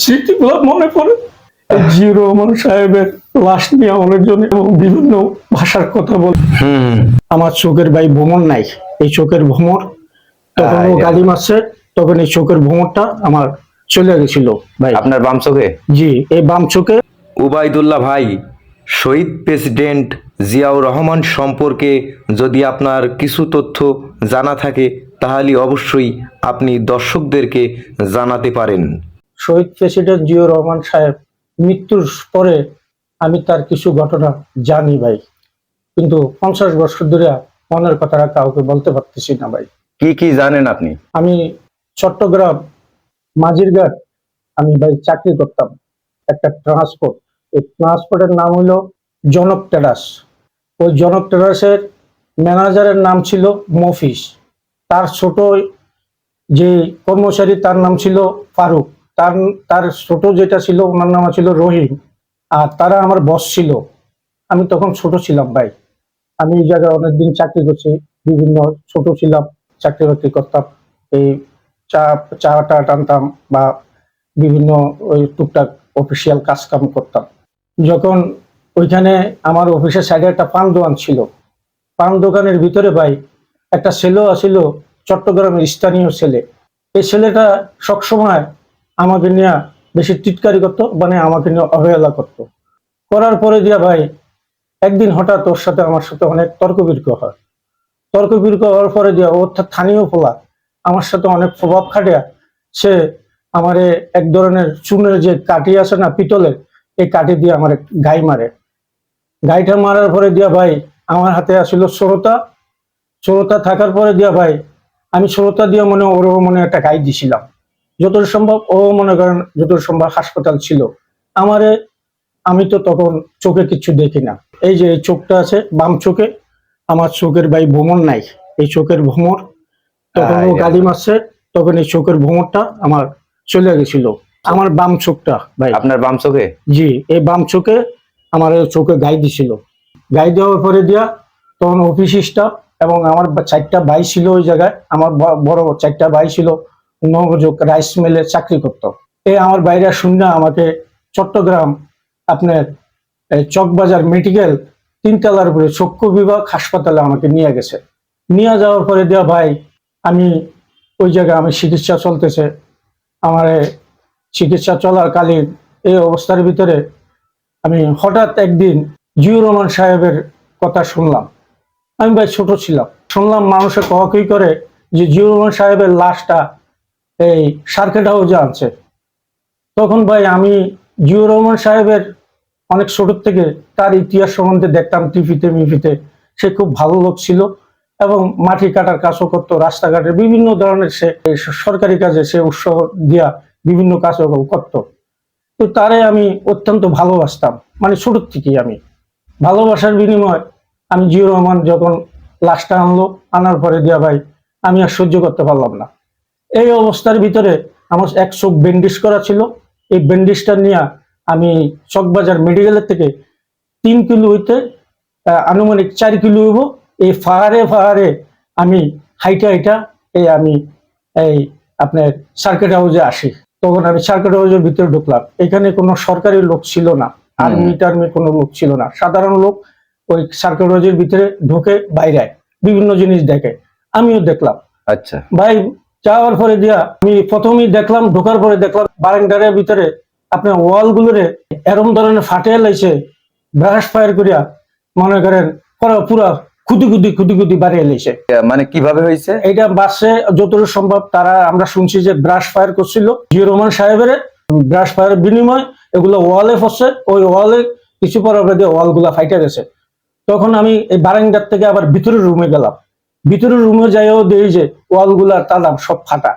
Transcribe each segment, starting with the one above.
স্মৃতিগুলো মনে পড়ে। জিও রহমান সাহেবের লাশ নিয়ে অনেকজন এবং বিভিন্ন ভাষার কথা বলে। আমার চোখের ভাই ভ্রমণ নাই। এই চোখের ভ্রমর তখন ও। গালি মারছে তখন এই চোখের ভ্রমরটা আমার চলে গেছিল ভাই। আপনার বাম চোখে? জি এই বাম চোখে। উবাইদুল্লাহ ভাই শহীদ প্রেসিডেন্ট জিয়াউর রহমান সম্পর্কে যদি আপনার কিছু তথ্য জানা থাকে তাহলে অবশ্যই আপনি দর্শকদেরকে জানাতে পারেন। শহীদ প্রেসিডেন্ট জিও রহমান সাহেব মৃত্যুর পরে আমি তার কিছু ঘটনা জানি ভাই। কিন্তু পঞ্চাশ বছর ধরে মনের কথাটা কাউকে বলতে পারতেছি না ভাই। কি কি জানেন আপনি? আমি চট্টগ্রাম মাঝিরঘাট আমি ভাই চাকরি করতাম। একটা ট্রান্সপোর্ট। এই ট্রান্সপোর্টের নাম হলো জনক টেরাস ওই জনক টেরাসের ম্যানেজারের নাম ছিল মফিস। তার ছোট যে কর্মচারী তার নাম ছিল ফারুক। তার তার ছোট যেটা ছিল, ওনার নাম ছিল রহিম। আর তারা আমার বস ছিল। আমি তখন ছোট ছিলাম ভাই। আমি এই জায়গায় অনেকদিন চাকরি করছি। বিভিন্ন ছোট ছিলাম, চাকরি বাকরি করতাম। এই চা চা টা টানতাম বা বিভিন্ন ওই টুকটাক অফিসিয়াল কাজ কাম করতাম। যখন ওইখানে আমার অফিসের সাইডে একটা পান দোকান ছিল। পান দোকানের ভিতরে ভাই একটা ছেলেও আছিল চট্টগ্রামের স্থানীয় ছেলে। এই ছেলেটা সবসময় আমাকে নিয়ে বেশি টিটকারি করতো মানে আমাকে নিয়ে অবহেলা করতো। করার পরে দিয়া ভাই, একদিন হঠাৎ ওর সাথে আমার সাথে অনেক তর্ক বির্ক হয়। তর্ক বির্ক হওয়ার পরে দিয়া ওর থা- স্থানীয় ফোলা আমার সাথে অনেক প্রভাব খাটিয়া সে আমারে এক ধরনের চুনের যে কাঠি আছে না পিতলের এই কাঠি দিয়ে আমার গাই মারে। গাইটা মারার পরে দিয়া ভাই, আমার হাতে আসলো শ্রোতা শ্রোতা থাকার পরে দিয়া ভাই, আমি শ্রোতা দিয়ে মনে ওর মনে একটা গাই দিছিলাম। যতদূর সম্ভব ও মনে করেন যতদূর সম্ভব হাসপাতাল ছিল। আমারে আমি তো তখন চোখে কিছু দেখি না। এই যে চোখটা আছে বাম চোখে আমার চোখের ভাই ভ্রমণ নাই। এই চোখের ভ্রমর তখন ও। গালি মারছে তখন এই চোখের ভ্রমরটা আমার চলে গেছিল। আমার বাম চোখটা ভাই। আপনার বাম চোখে? জি এই বাম চোখে আমার চোখে গাই দিছিল। গাই দেওয়ার পরে দিয়া তখন অফিস স্টাফ এবং আমার চারটা ভাই ছিল ওই জায়গায় আমার বড় চারটা ভাই ছিল। নবযোগ রাইস মিলে চাকরি করতো। এই আমার বাইরে শুনে আমাকে চট্টগ্রাম আপনার চকবাজার মেডিকেল তিনতলার উপরে চক্ষু বিভাগ হাসপাতালে আমাকে নিয়ে গেছে। নিয়ে যাওয়ার পরে দেওয়া ভাই, আমি ওই জায়গায় আমি চিকিৎসা চলতেছে। আমার এ চিকিৎসা চলাকালীন এই অবস্থার ভিতরে আমি হঠাৎ একদিন জিউ রহমান সাহেবের কথা শুনলাম। আমি ভাই ছোট ছিলাম। শুনলাম মানুষে কী করে যে জিউ রহমান সাহেবের লাশটা এই সার্কেট হাউসে আনছে তখন ভাই আমি জিউ রহমান সাহেবের অনেক ছোট থেকে তার ইতিহাস সম্বন্ধে দেখতাম টিভিতে, মিভিতে। সে খুব ভালো লোক ছিল এবং মাটি কাটার কাজও করতো, রাস্তাঘাটের বিভিন্ন ধরনের সে সরকারি কাজে সে উৎসাহ দিয়া বিভিন্ন কাজও করতো। তো তারে আমি অত্যন্ত ভালোবাসতাম মানে ছোট থেকেই আমি। ভালোবাসার বিনিময় আমি জিও রহমান যখন লাশটা আনলো, আনার পরে দিয়া ভাই আমি আর সহ্য করতে পারলাম না। এই অবস্থার ভিতরে আমার এক চোখ ব্যান্ডিজ করা ছিল। এই ব্যান্ডিজটা নিয়ে আমি চকবাজার মেডিকেলের থেকে তিন কিলো হইতে আনুমানিক চার কিলো হইব। এই ফাহারে ফাহারে আমি হাইটা হাইটা এই আমি এই আপনার সার্কিট হাউসে আসি। তখন আমি সার্কিট হাউসের ভিতরে ঢুকলাম। এখানে কোনো সরকারি লোক ছিল না। আর্মি টার্মি কোনো লোক ছিল না। সাধারণ লোক ওই সার্কিট হাউসের ভিতরে ঢুকে বাইরে বিভিন্ন জিনিস দেখে। আমিও দেখলাম। আচ্ছা। ভাই যাওয়ার পরে দিয়া আমি প্রথমেই দেখলাম ঢোকার পরে দেখলাম বারান্দারের ভিতরে আপনার ওয়াল গুলোরে এরম ধরনের ফাটিয়ে লাইছে ব্রাশ ফায়ার করিয়া মনে করেন পুরো খুদি খুদি খুদি খুদি বাড়িয়ে লাইছে। মানে কীভাবে হয়েছে এটা বাসে যতটুকু সম্ভব তারা আমরা শুনছি যে ব্রাশ ফায়ার করছিল জিও রহমান সাহেবের ব্রাশ ফায়ারের বিনিময় এগুলো ওয়ালে ফসছে ওই ওয়ালে কিছু পর ওয়ালগুলা ফাইটে গেছে। তখন আমি এই বারান্দার থেকে আবার ভিতরের রুমে গেলাম। ভিতরের রুমে যাইও দেখি যে ওয়ালগুলা তালাম সব ফাটা।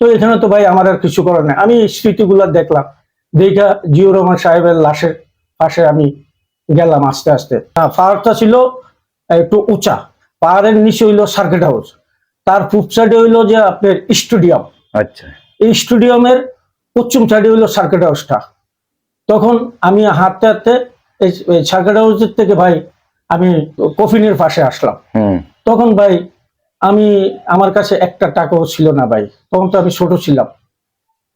তো এখানে তো ভাই আমার আর কিছু করার নেই। আমি স্মৃতিগুলা দেখলাম। দেখা জিও রহমান সাহেবের লাশের পাশে আমি গেলাম আস্তে আস্তে। হ্যাঁ পাহাড়টা ছিল একটু উঁচা। পাহাড়ের নিচে হইল সার্কিট হাউস তার পূব সাইডে হইল যে আপনার স্টেডিয়াম আচ্ছা। এই স্টেডিয়ামের পশ্চিম সাইডে হইল সার্কিট হাউসটা তখন আমি হাঁটতে হাঁটতে এই এই সার্কিট হাউসের থেকে ভাই আমি কফিনের পাশে আসলাম। হুম। তখন ভাই আমি আমার কাছে একটা টাকাও ছিল না ভাই। তখন তো আমি ছোট ছিলাম।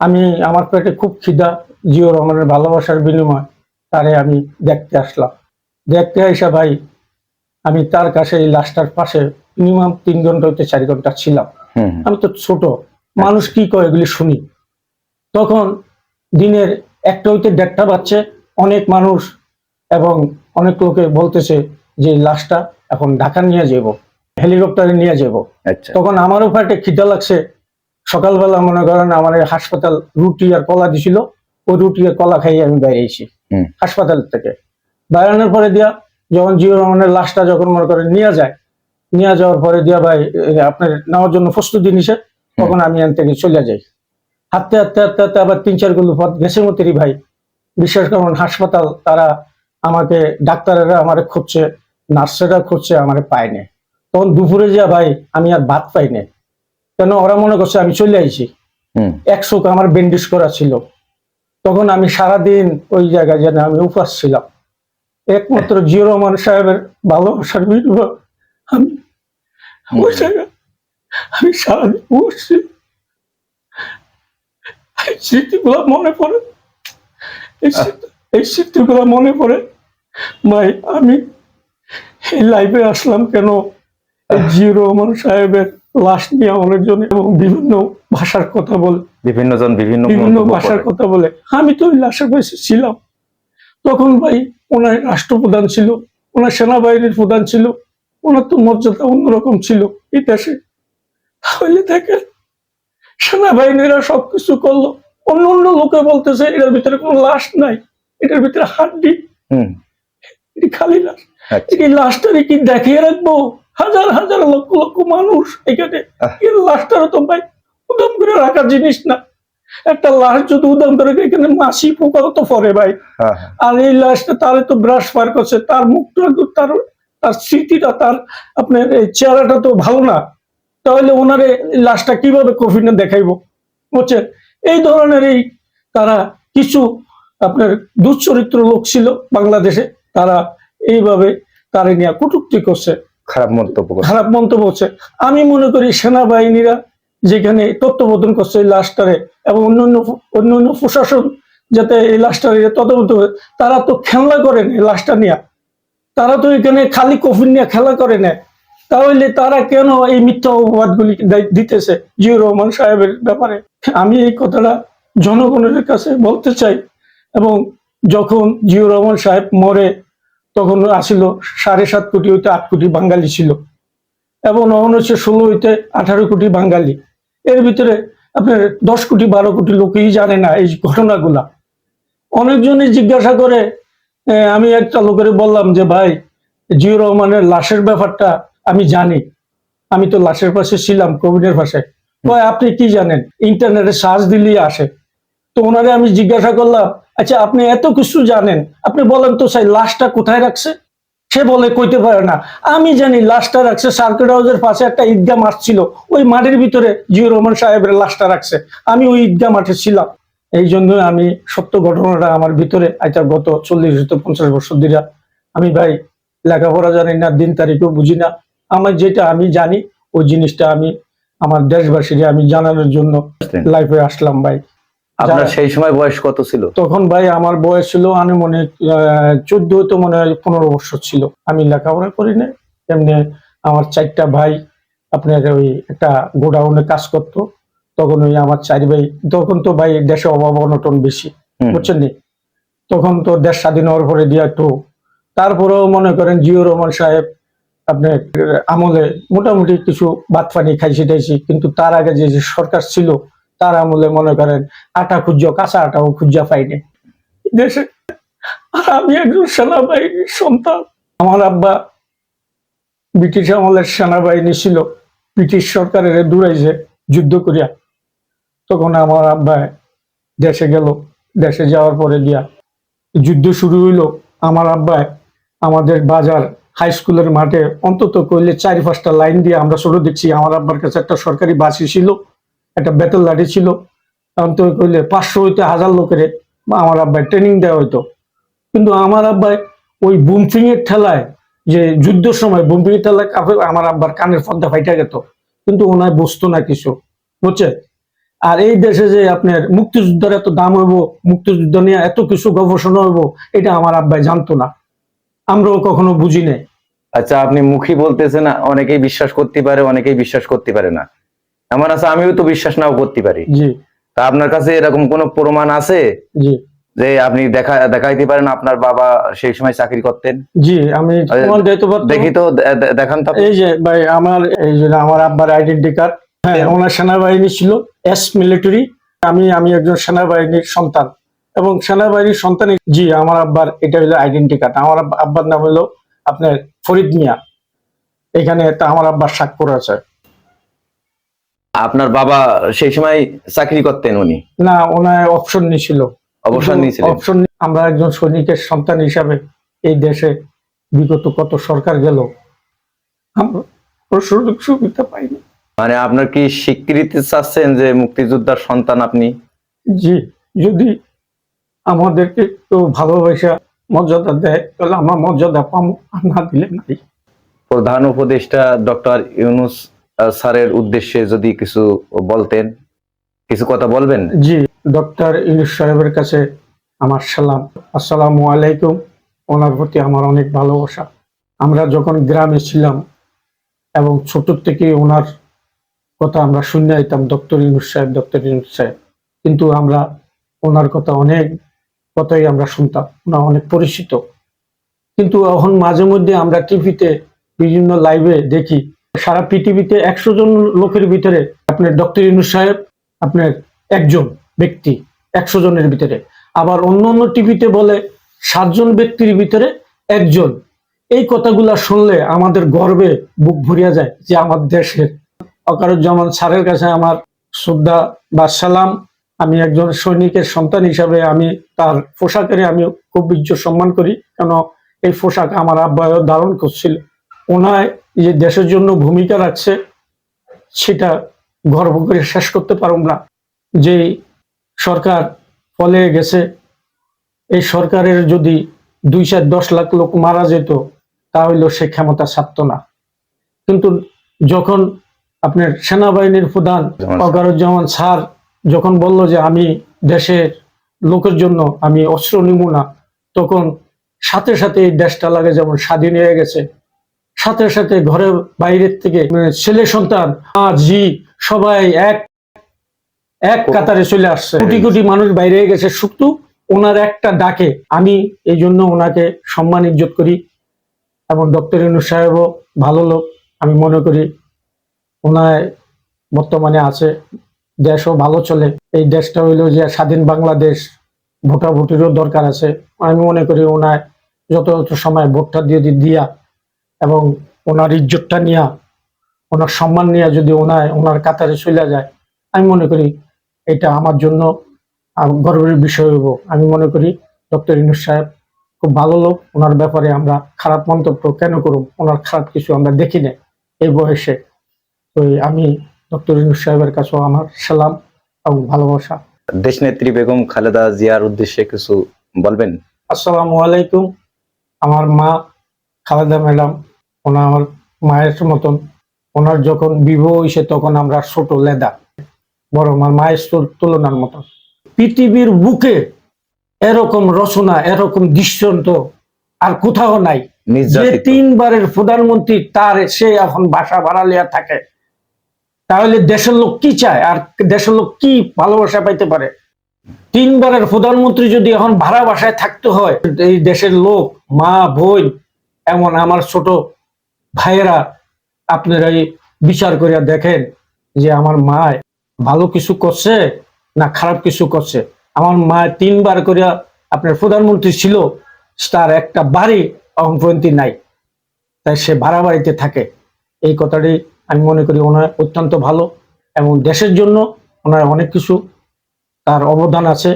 আমি আমার পেটে খুব খিদা জিও রহমানের ভালোবাসার বিনিময় তারে আমি দেখতে আসলাম। দেখতে এসে ভাই আমি তার কাছে এই লাশটার পাশে মিনিমাম তিন ঘণ্টা হইতে চার ঘণ্টা ছিলাম। আমি তো ছোট মানুষ কি কয় এগুলি শুনি। তখন দিনের একটা হইতে দেড়টা বাচ্চে অনেক মানুষ এবং অনেক লোকে বলতেছে যে লাশটা এখন ঢাকা নিয়ে যাব হেলিকপ্টারে নিয়ে যাব। আচ্ছা। তখন আমারও একটা খিদা লাগছে। সকালবেলা মনে করেন আমার হাসপাতাল রুটি আর কলা দিছিল। ওই রুটি আর কলা খাইয়ে আমি হুম। হাসপাতাল থেকে। বেরানোর পরে দিয়া যখন জিও রহমানের লাশটা যখন মনে করেন নিয়ে যায় নিয়ে যাওয়ার পরে দিয়া ভাই আপনার নেওয়ার জন্য প্রস্তুতি নিছে তখন আমি এখান থেকে চলে যাই। হাঁটতে হাঁটতে হাঁটতে হাঁটতে আবার তিন চারগুলো পথ গেছে মতেরই ভাই। বিশ্বাস করুন হাসপাতাল তারা আমাকে ডাক্তারেরা আমার খুঁজছে নার্সেরা খুঁজছে আমারে পায়নি। তখন দুপুরে যা ভাই আমি আর ভাত পাইনি কেন ওরা মনে করছে আমি চলে আইছি। হুম। এক চোখ আমার ব্যান্ডেজ করা ছিল। তখন আমি সারাদিন ওই জায়গায় যেন আমি উপাস ছিলাম। একমাত্র জিও রহমান সাহেবের ভালোবাসার বিনিময়ে আমি ওই জায়গায় আমি সারাদিন বসছি এই স্মৃতিগুলো মনে পড়ে। এই এই স্মৃতিগুলো মনে পড়ে। ভাই আমি এই লাইভে আসলাম কেন? জিও রহমান সাহেবের লাশ নিয়ে অনেকজন এবং বিভিন্ন ভাষার কথা বলে। বিভিন্ন জন বিভিন্ন বিভিন্ন ভাষার কথা বলে। আমি তো ওই লাশের পাশে ছিলাম। তখন ভাই ওনার রাষ্ট্রপ্রধান ছিল ওনার সেনাবাহিনীর প্রধান ছিল ওনার তো মর্যাদা অন্যরকম ছিল দেশে। তাহলে দেখেন সেনাবাহিনীরা সবকিছু করল। অন্য অন্য লোকে বলতেছে এটার ভিতরে কোনো লাশ নাই এটার ভিতরে হাড্ডি। হুম। খালি লাশ। আচ্ছা। এই লাশটারে কি দেখিয়ে রাখব? হাজার হাজার লক্ষ লক্ষ মানুষ এখানে লাশটারও তো ভাই উদম করে রাখার জিনিস না। একটা লাশ যদি উদম করে এখানে মাসি পোকাও তো পরে ভাই। হ্যাঁ হ্যাঁ। আর এই লাশটা তারে তো ব্রাশ পার করছে। তার মুখটা তো তার তার স্মৃতিটা তার আপনার এই চেহারাটা তো ভালো না। তাহলে ওনারে এই লাশটা কীভাবে কফিনে দেখাইবো? বুঝছেন? এই ধরনের এই তারা কিছু আপনার দুশ্চরিত্র লোক ছিল বাংলাদেশে। তারা এইভাবে তারে নিয়ে কটূক্তি করছে। খারাপ মন্তব্য খারাপ মন্তব্য হচ্ছে। আমি মনে করি সেনাবাহিনীরা যেখানে তত্ত্বাবধান করছে এই লাশটারে এবং অন্যান্য অন্যান্য প্রশাসন যাতে এই লাশটারে তত্ত্বাবধান তারা তো খেলা করেন এই লাশটা নিয়ে। তারা তো এখানে খালি কফিন নিয়ে খেলা করে নেয় তাহলে তারা কেন এই মিথ্যা অপবাদগুলি দিতেছে জিও রহমান সাহেবের ব্যাপারে? আমি এই কথাটা জনগণের কাছে বলতে চাই এবং যখন জিও রহমান সাহেব মরে তখন আসিল সাড়ে সাত কোটি হইতে আট কোটি বাঙালি ছিল। এবং হচ্ছে ষোলো হইতে আঠারো কোটি বাঙালি। এর ভিতরে আপনার দশ কোটি বারো কোটি লোকই জানে না এই ঘটনাগুলা। অনেকজনই জিজ্ঞাসা করে আমি একটা লোকের বললাম যে, ভাই জিও রহমানের লাশের ব্যাপারটা আমি জানি। আমি তো লাশের পাশে ছিলাম কোভিডের পাশে। কয়, আপনি কি জানেন? ইন্টারনেটে সার্চ দিলেই আসে। তো ওনারে আমি জিজ্ঞাসা করলাম আচ্ছা আপনি এত কিছু জানেন আপনি বলেন তো সেই লাশটা কোথায় রাখছে? সে বলে কইতে পারে না। আমি জানি লাশটা রাখছে সার্কিট হাউসের পাশে একটা ঈদগাহ মাঠ ছিল ওই মাঠের ভিতরে জিও রহমান সাহেবের লাশটা রাখছে। আমি ওই ঈদগাহ মাঠে ছিলাম। এই জন্য আমি সত্য ঘটনাটা আমার ভিতরে আচ্ছা গত চল্লিশ পঞ্চাশ বছর ধরে আমি ভাই লেখাপড়া জানি না দিন তারিখও বুঝি না। আমার যেটা আমি জানি ওই জিনিসটা আমি আমার দেশবাসীকে আমি জানানোর জন্য লাইফে আসলাম ভাই। আপনার সেই সময় বয়স কত ছিল? তখন ভাই আমার বয়স ছিল আনুমানিক চোদ্দ তো মনে হয় পনেরো বছর ছিল। আমি লেখাপড়া করি না এমনি আমার চারটা ভাই আপনার ওই একটা গোডাউনে কাজ করতো। তখন ওই আমার চার ভাই তখন তো ভাই দেশে অভাব অনটন বেশি বুঝছেন তখন তো দেশ স্বাধীন হওয়ার পরে দিয়া একটু তারপরেও মনে করেন জিও রহমান সাহেব আপনার আমলে মোটামুটি কিছু ভাত পানি খাইছি টাইছি কিন্তু তার আগে যে যে সরকার ছিল তার আমলে মনে করেন আটা খুঁজ, কাঁচা আটাও খুঁজা পাইনি। দেশে আর আমি একজন সেনাবাহিনীর সন্তান। আমার আব্বা ব্রিটিশ আমলের সেনাবাহিনী ছিল, ব্রিটিশ সরকারের দূরাইছে যুদ্ধ করিয়া তখন আমার আব্বা দেশে গেল, দেশে যাওয়ার পরে দিয়া যুদ্ধ শুরু হইল। আমার আব্বায় আমাদের বাজার হাই স্কুলের মাঠে অন্তত কইলে চারি পাঁচটা লাইন দিয়ে আমরা ছোট দেখছি। আমার আব্বার কাছে একটা সরকারি বাসি ছিল একটা বেতন লাঠি ছিল। অন্তত কইলে, পাঁচশো হইতে, হাজার লোকের আমার আব্বাই ট্রেনিং দেওয়া হইতো। কিন্তু আমার আব্বাই ওই বুমফিং এর ঠেলায়, যে যুদ্ধের সময় বুমফিং এর ঠেলায় আমার আব্বার কানের পর্দা ফাইটা গেত। কিন্তু ওনায় বুঝতো না কিছু, বুঝছে? আর এই দেশে যে আপনার মুক্তিযুদ্ধের এত দাম হইব, মুক্তিযুদ্ধ নিয়ে এত কিছু গবেষণা হইব, এটা আমার আব্বাই জানতো না। আমরাও কখনো বুঝি নাই। আচ্ছা আপনি মুখী বলতেছেন, অনেকেই বিশ্বাস করতে পারে, অনেকেই বিশ্বাস করতে পারে না। এমন আছে আমিও তো বিশ্বাস নাও করতে পারি। জি। তা আপনার কাছে এরকম কোন প্রমাণ আছে? যে আপনি দেখা দেখাইতে পারেন আপনার বাবা সেই সময় চাকরি করতেন? জি আমি পারতাম। দেখি তো দেখান তো। এই যে ভাই আমার এই যে আমার আব্বার আইডেন্টি কার্ড হ্যাঁ ওনার সেনাবাহিনী ছিল এস মিলিটারি আমি আমি একজন সেনাবাহিনীর সন্তান। এবং সেনাবাহিনীর সন্তান জি আমার আব্বার এটা হলো আইডেন্টি কার্ড আমার আব্বার নাম হলো আপনার ফরিদ মিয়া। এখানে তা আমার আব্বার স্বাক্ষর আছে। আপনার বাবা সেই সময় চাকরি করতেন উনি? না ওনার অপশন নিয়েছিল অবসর নিয়েছিলেন? অপশন আমরা একজন সৈনিকের সন্তান হিসাবে এই দেশে বিগত কত সরকার গেল আমরা সুযোগ সুবিধা পাইনি। মানে আপনার কি স্বীকৃতি চাচ্ছেন যে মুক্তিযোদ্ধার সন্তান আপনি? জি যদি আমাদেরকে একটু ভালোবাসা মর্যাদা দেয় তাহলে আমরা মর্যাদা পাবো না দিলে নাই। প্রধান উপদেষ্টা ডক্টর ইউনুস স্যারের উদ্দেশ্যে যদি কিছু বলতেন, কিছু কথা বলবেন? জি, ডক্টর ইউনুস সাহেবের কাছে আমার সালাম। আসসালামু আলাইকুম। ওনার প্রতি আমার অনেক ভালোবাসা। আমরা যখন গ্রামে ছিলাম এবং ছোট থেকে ওনার কথা আমরা শুনে আইতাম, ডক্টর ইউনুস সাহেব, ডক্টর ইউনুস সাহেব। কিন্তু আমরা ওনার কথা অনেক কথাই আমরা শুনতাম। ওনার অনেক পরিচিত। কিন্তু এখন মাঝে মধ্যে আমরা টিভিতে বিভিন্ন লাইভে দেখি সারা পৃথিবীতে একশো জন লোকের ভিতরে আপনার ডক্টর ইউনুস সাহেব, আপনার একজন ব্যক্তি একশো জনের ভিতরে। আবার অন্য অন্য টিভিতে বলে সাতজন ব্যক্তির ভিতরে একজন। এই কথাগুলা শুনলে আমাদের গর্বে বুক ভরিয়া যায় যে আমার দেশের অকারুজ্জামান স্যারের কাছে আমার শ্রদ্ধা বা সালাম। আমি একজন সৈনিকের সন্তান হিসাবে আমি তার পোশাকের আমি খুব ইজ্জত সম্মান করি। কেন এই পোশাক আমার আব্বায়ও ধারণ করছিল। ওনায় যে দেশের জন্য ভূমিকা রাখছে সেটা গর্ব করে শেষ করতে পারব না। যে সরকার ফলে গেছে এই সরকারের যদি দুই চার দশ লাখ লোক মারা যেত তাহলে সে ক্ষমতা ছাড়তো না। কিন্তু যখন আপনার সেনাবাহিনীর প্রধান অকারুজ্জামান স্যার যখন বলল যে আমি দেশের লোকের জন্য আমি অস্ত্র নিব না তখন সাথে সাথে এই দেশটা লাগে যেমন স্বাধীন হয়ে গেছে। সাথে সাথে ঘরের বাইরের থেকে মানে ছেলে সন্তান মা জি সবাই এক এক কাতারে চলে আসছে। কোটি কোটি মানুষ বাইরে গেছে। শুক্তু ওনার একটা ডাকে। আমি এই জন্য ওনাকে সম্মান ইজ্জত করি এবং ডক্টর ইনু সাহেবও ভালো লোক। আমি মনে করি ওনায় বর্তমানে আছে দেশও ভালো চলে। এই দেশটা হইল যে স্বাধীন বাংলাদেশ ভোটাভুটিরও দরকার আছে। আমি মনে করি ওনায় যত সময় ভোটটা দিয়ে দি- দিয়া এবং ওনার ইজ্জতটা নিয়া ওনার সম্মান নিয়ে যদি ওনায় ওনার কাতারে চলে যায় আমি মনে করি এটা আমার জন্য গর্বের বিষয় হইব। আমি মনে করি ডক্টর ইনুস সাহেব খুব ভালো লোক। ওনার ব্যাপারে আমরা খারাপ মন্তব্য কেন করব ওনার খারাপ কিছু আমরা দেখি না এই বয়সে। তো আমি ডক্টর ইনুস সাহেবের কাছেও আমার সালাম এবং ভালোবাসা। দেশনেত্রী বেগম খালেদা জিয়ার উদ্দেশ্যে কিছু বলবেন? আসসালামু আলাইকুম। আমার মা খালেদা ম্যাডাম ওনার আমার মায়ের মতন। ওনার যখন বিবাহ হয়েছে তখন আমরা ছোট লেদা। বড় আমার মায়ের তুলনার মতন। পৃথিবীর বুকে এরকম রচনা এরকম দৃষ্টান্ত আর কোথাও নাই। যে তিনবারের প্রধানমন্ত্রী তার সে এখন বাসা ভাড়া লিয়া থাকে। তাহলে দেশের লোক কি চায়? আর দেশের লোক কি ভালোবাসা পাইতে পারে? তিনবারের প্রধানমন্ত্রী যদি এখন ভাড়া বাসায় থাকতে হয় এই দেশের লোক মা বোন এমন আমার ছোট ভাইয়েরা আপনারা বিচার করিয়া দেখেন যে আমার মা ভালো কিছু করছে না খারাপ কিছু করছে। আমার মা তিনবার করিয়া আপনার প্রধানমন্ত্রী ছিল, তার একটা বাড়ি এখন নাই, তাই সে ভাড়া বাড়িতে থাকে। এই কথাটি আমি মনে করি ওনার অত্যন্ত ভালো এবং দেশের জন্য ওনার অনেক কিছু তার অবদান আছে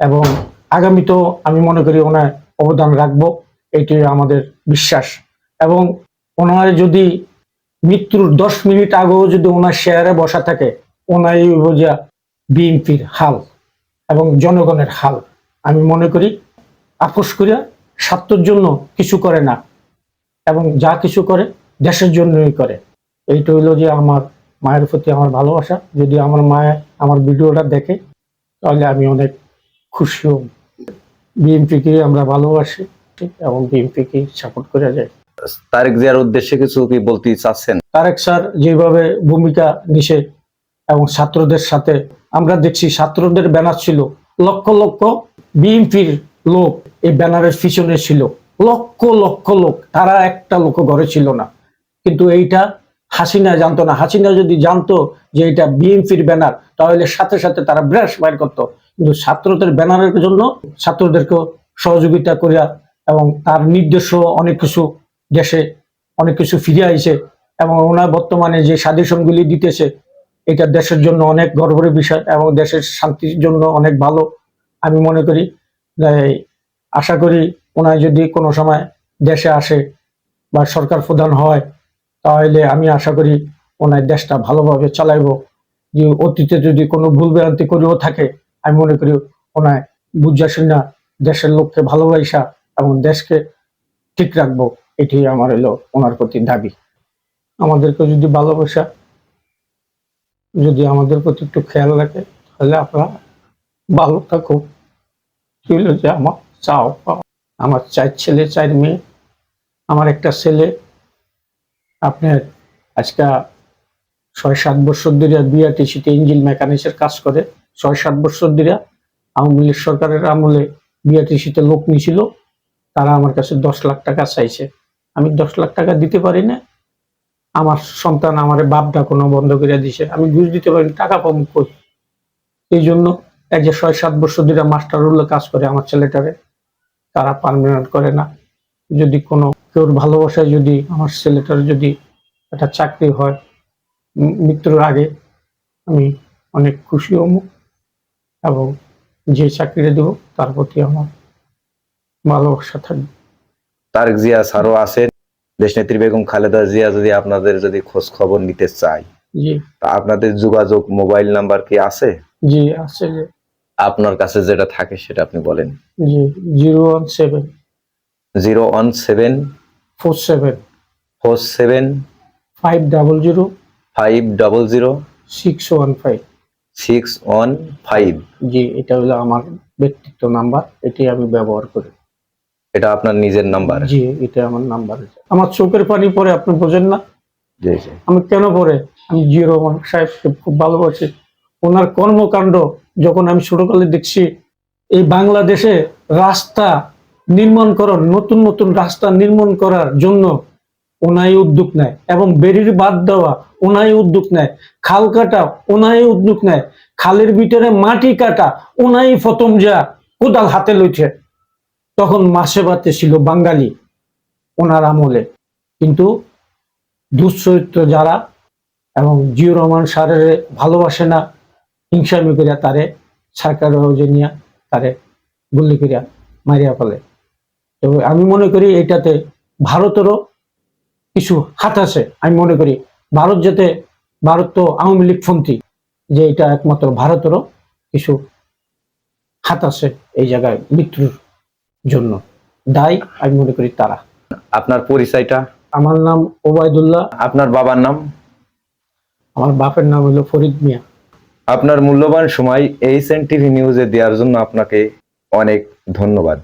এবং আগামীতেও আমি মনে করি ওনার অবদান রাখব এটি আমাদের বিশ্বাস। এবং ওনার যদি মৃত্যুর দশ মিনিট আগেও যদি ওনার শেয়ারে বসা থাকে ওনার এই বোঝা বিএনপির হাল এবং জনগণের হাল। আমি মনে করি, আপোষ করিয়া স্বার্থের জন্য কিছু করে না এবং যা কিছু করে দেশের জন্যই করে। এইটা হইল যে আমার মায়ের প্রতি আমার ভালোবাসা। যদি আমার মায়ে আমার ভিডিওটা দেখে, তাহলে আমি অনেক খুশি হব। বিএনপিকে আমরা ভালোবাসি এবং বিএনপিকে সাপোর্ট করে যাই তারেক জিয়ার উদ্দেশ্যে কিছু কি বলতে চাচ্ছেন? তারেক স্যার যেভাবে ভূমিকা নিষে এবং ছাত্রদের সাথে, আমরা দেখছি ছাত্রদের ব্যানার ছিল লক্ষ লক্ষ বিএনপির লোক এই ব্যানারের পিছনে ছিল। লক্ষ লক্ষ লোক, তারা একটা লোক ঘরে ছিল না। কিন্তু এইটা হাসিনা জানতো না। হাসিনা যদি জানতো যে এটা বিএনপির ব্যানার, তাহলে সাথে সাথে তারা ব্রাশ বাইর করতো। কিন্তু ছাত্রদের ব্যানারের জন্য ছাত্রদেরকে সহযোগিতা করিয়া এবং তার নির্দেশ অনেক কিছু দেশে অনেক কিছু ফিরে আইছে এবং ওনার বর্তমানে যে সাজেশনগুলি দিতেছে, এটা দেশের জন্য অনেক গর্বের বিষয় এবং দেশের শান্তির জন্য অনেক ভালো। আমি মনে করি আশা করি ওনার যদি কোনো সময় দেশে আসে বা সরকার প্রধান হয়, তাহলে আমি আশা করি ওনার দেশটা ভালোভাবে চালাইব। যে অতীতে যদি কোনো ভুল ভ্রান্তি করেও থাকে, আমি মনে করি ওনায় বুঝা শুনা দেশের লোককে ভালোবাসা এবং দেশকে ঠিক রাখব। এটি আমার হলো ওনার প্রতি দাবি। আমাদেরকে যদি ভালোবাসা, যদি আমাদের প্রতি একটু খেয়াল রাখে, তাহলে আপনারা ভালো থাকুক হলো যে আমার চাও। আমার চার ছেলে, চার মেয়ে, আমার একটা ছেলে। আপনার আজকে ছয়, সাত বছর ধরে বিআরটিসিতে ইঞ্জিন মেকানিক্সের কাজ করে, ছয়, সাত বছর ধরে আওয়ামী লীগ সরকারের আমলে বিআরটিসিতে লোক নিছিল, তারা আমার কাছে দশ লাখ টাকা চাইছে। আমি দশ লাখ টাকা দিতে পারি না। আমার সন্তান আমার বাপটা কোনো বন্ধ করে দিছে আমি ঘুষ দিতে পারি টাকা পাবো কই? এই জন্য এই যে ছয়, সাত বছর ধরে মাস্টার রুলে কাজ করে আমার ছেলেটারে, তারা পারমানেন্ট করে না। যদি কোনো কেউর ভালোবাসায় যদি আমার ছেলেটার যদি একটা চাকরি হয় মৃত্যুর আগে আমি অনেক খুশি হব এবং যে চাকরিটা দেবো তার প্রতি আমার ভালোবাসা থাকবে। তারেক জিয়া স্যারও আছেন। দেশনেত্রী বেগম খালেদা জিয়া যদি আপনাদের যদি খোঁজ খবর নিতে চাই আপনাদের যোগাযোগ মোবাইল নাম্বার কি আছে? জি আছে আপনার কাছে যেটা থাকে সেটা আপনি বলেন। জি zero one seven. Zero one seven four seven. Four seven five double zero. Five double zero six one five. Six one five. জি এটা হলো আমার ব্যক্তিত্ব নাম্বার এটি আমি ব্যবহার করি। এটা আপনার নিজের নাম্বার জি এটা আমার নাম্বার আমার চোখের পানি পরে আপনি বোঝেন না। জি জি। আমি কেন পরে? আমি জিয়া রহমান সাহেবকে খুব ভালোবাসি। ওনার কর্মকাণ্ড যখন আমি ছোটকালে দেখছি এই বাংলাদেশে রাস্তা নির্মাণ করার নতুন নতুন রাস্তা নির্মাণ করার জন্য ওনাই উদ্যোগ নেয় এবং বেরির বাদ দেওয়া ওনাই উদ্যোগ নেয়। খাল কাটা ওনাই উদ্যোগ নেয়। খালের ভিতরে মাটি কাটা ওনাই প্রথম যা কোদাল হাতে লইছে। তখন মাসে বাতে ছিল বাঙালি ওনার আমলে। কিন্তু দুশ্চরিত্র যারা এবং জিও রহমান সারের ভালোবাসে না হিংসামি করিয়া তারে সরকার নিয়া তারে গুল্লি করিয়া মারিয়া ফেলে। তো আমি মনে করি এটাতে ভারতেরও কিছু হাত আছে। আমি মনে করি ভারত যাতে, ভারত তো আওয়ামী লীগপন্থী যে এটা একমাত্র ভারতেরও কিছু হাত আছে এই জায়গায় মৃত্যুর। জন্য। দায়ী আমি মনে করি তারা। আপনার পরিচয়টা? আমার নাম ওবায়দুল্লাহ। আপনার বাবার নাম? আমার বাপের নাম হলো ফরিদ মিয়া। আপনার মূল্যবান সময় এইচ এন টিভি নিউজে দেওয়ার জন্য আপনাকে অনেক ধন্যবাদ।